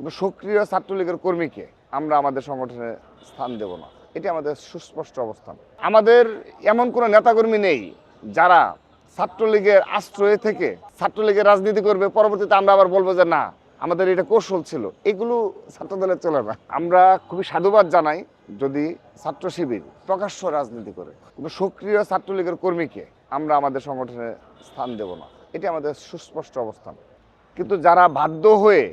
কোনো সক্রিয় ছাত্রলীগের কর্মীকে আমরা আমাদের সংগঠনে স্থান দেব না। এটি আমাদের সুস্পষ্ট অবস্থান। আমাদের এমন কোনো নেতাকর্মী নেই যারা ছাত্রলীগের আশ্রয়ে থেকে ছাত্রলীগের রাজনীতি করবে, পরবর্তীতে আমরা আবার বলব যে না, আমাদের এটা কৌশল ছিল। এগুলো ছাত্রদলের চলে না। আমরা খুবই সাধুবাদ জানাই যদি ছাত্র শিবির প্রকাশ্য রাজনীতি করে। কোনো সক্রিয় ছাত্রলীগের কর্মীকে আমরা আমাদের সংগঠনে স্থান দেব না। এটি আমাদের সুস্পষ্ট অবস্থান। কিন্তু যারা বাধ্য হয়ে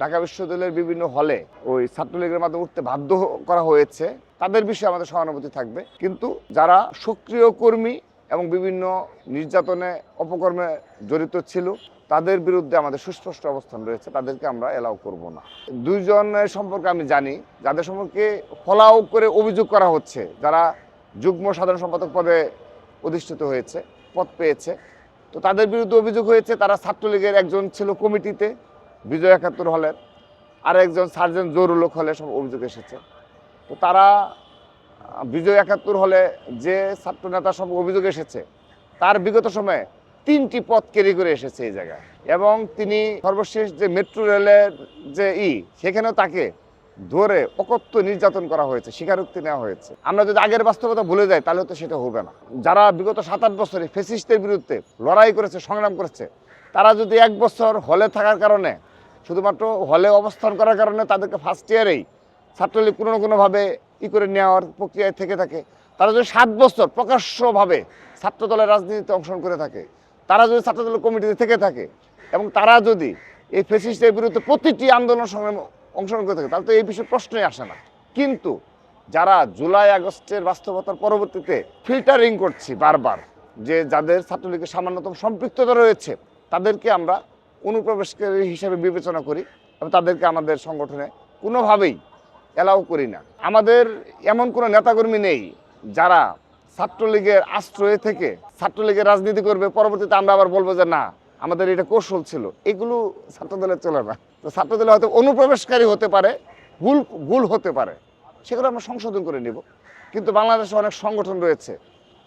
ঢাকা বিশ্ববিদ্যালয়ের বিভিন্ন হলে ওই ছাত্রলীগের মাধ্যমে উঠতে বাধ্য করা হয়েছে, তাদের বিষয়ে আমাদের সহানুভূতি থাকবে। কিন্তু যারা সক্রিয় কর্মী এবং বিভিন্ন নির্যাতনে অপকর্মে জড়িত ছিল, তাদের বিরুদ্ধে আমাদের সুস্পষ্ট অবস্থান রয়েছে, তাদেরকে আমরা এলাও করব না। দুইজনের সম্পর্কে আমি জানি, যাদের সম্পর্কে ফলাও করে অভিযোগ করা হচ্ছে, যারা যুগ্ম সাধারণ সম্পাদক পদে অধিষ্ঠিত হয়েছে, পদ পেয়েছে, তো তাদের বিরুদ্ধে অভিযোগ হয়েছে, তারা ছাত্রলীগের একজন ছিল কমিটিতে বিজয় একাত্তর হলের আর একজন সার্জন জরুলক হলে সব অভিযোগ এসেছে। তো তারা, বিজয় একাত্তর হলে যে ছাত্র নেতা সব অভিযোগ এসেছে, তার বিগত সময়ে তিনটি পথ কেরি করে এসেছে এই জায়গায়। এবং তিনি সর্বশেষ যে মেট্রো রেলের যে ই, সেখানেও তাকে ধরে অকথ্য নির্যাতন করা হয়েছে, স্বীকারোক্তি নেওয়া হয়েছে। আমরা যদি আগের বাস্তবতা ভুলে যাই, তাহলে তো সেটা হবে না। যারা বিগত সাত আট বছরে ফেসিস্টের বিরুদ্ধে লড়াই করেছে, সংগ্রাম করেছে, তারা যদি এক বছর হলে থাকার কারণে শুধুমাত্র হলে অবস্থান করার কারণে তাদেরকে ফার্স্ট ইয়ারেই ছাত্রলীগ কোনো না কোনোভাবে ই করে নেওয়ার প্রক্রিয়ায় থেকে থাকে। তারা যদি সাত বছর প্রকাশ্যভাবে ছাত্রদলের রাজনীতিতে অংশগ্রহণ করে থাকে, তারা যদি ছাত্রদলের কমিটিতে থেকে থাকে এবং তারা যদি এই ফেসিস্টের বিরুদ্ধে প্রতিটি আন্দোলন সংগ্রামে অংশগ্রহণ করে থাকে, তাহলে তো এই বিষয়ে প্রশ্নই আসে না। কিন্তু যারা জুলাই আগস্টের বাস্তবতার পরবর্তীতে ফিল্টারিং করছি বারবার যে যাদের ছাত্রলীগের সামান্যতম সম্পৃক্ততা রয়েছে, তাদেরকে আমরা অনুপ্রবেশকারী হিসেবে বিবেচনা করি এবং তাদেরকে আমাদের সংগঠনে কোনোভাবেই এলাও করি না। আমাদের এমন কোনো নেতাকর্মী নেই যারা ছাত্রলীগের আশ্রয়ে থেকে ছাত্রলীগের রাজনীতি করবে, পরবর্তীতে আমরা আবার বলব যে না, আমাদের এটা কৌশল ছিল। এগুলো ছাত্রদলের চলে না। তো ছাত্রদলে হয়তো অনুপ্রবেশকারী হতে পারে, ভুল ভুল হতে পারে, সেগুলো আমরা সংশোধন করে নিব। কিন্তু বাংলাদেশে অনেক সংগঠন রয়েছে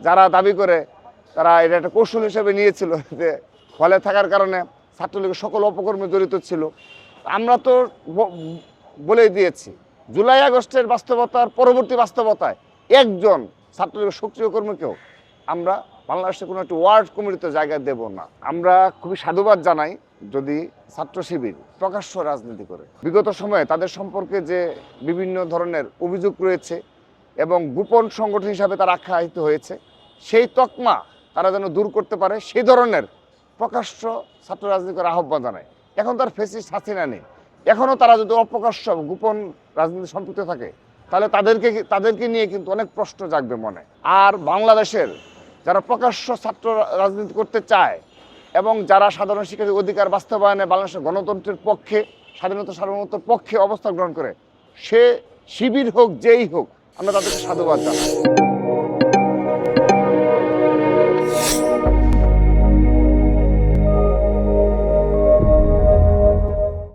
যারা দাবি করে, তারা এটা একটা কৌশল হিসেবে নিয়েছিল যে ফলে থাকার কারণে ছাত্রলীগের সকল অপকর্মে জড়িত ছিল। আমরা তো বলেই দিয়েছি, জুলাই আগস্টের বাস্তবতার পরবর্তী বাস্তবতায় একজন ছাত্রলীগের সক্রিয় কর্মীকেও আমরা বাংলাদেশের কোনো একটি ওয়ার্ড কমিটিতে জায়গা দেব না। আমরা খুবই সাধুবাদ জানাই যদি ছাত্র শিবির প্রকাশ্য রাজনীতি করে। বিগত সময়ে তাদের সম্পর্কে যে বিভিন্ন ধরনের অভিযোগ রয়েছে এবং গোপন সংগঠন হিসাবে তারা আখ্যায়িত হয়েছে, সেই তকমা তারা যেন দূর করতে পারে, সেই ধরনের প্রকাশ্য ছাত্র রাজনীতি আহ্বান জানায়। এখন তার ফেসিস হাসিনা নেই। এখনও তারা যদি অপ্রকাশ্য গোপন রাজনীতি সম্পৃক্ত থাকে, তাহলে তাদেরকে তাদেরকে নিয়ে কিন্তু অনেক প্রশ্ন জাগবে মনে। আর বাংলাদেশের যারা প্রকাশ্য ছাত্র রাজনীতি করতে চায় এবং যারা সাধারণ শিক্ষার্থীর অধিকার বাস্তবায়নে বাংলাদেশের গণতন্ত্রের পক্ষে, স্বাধীনতা সার্বভৌমত্বের পক্ষে অবস্থান গ্রহণ করে, সে শিবির হোক, যেই হোক, আমরা তাদেরকে সাধুবাদ জানাই।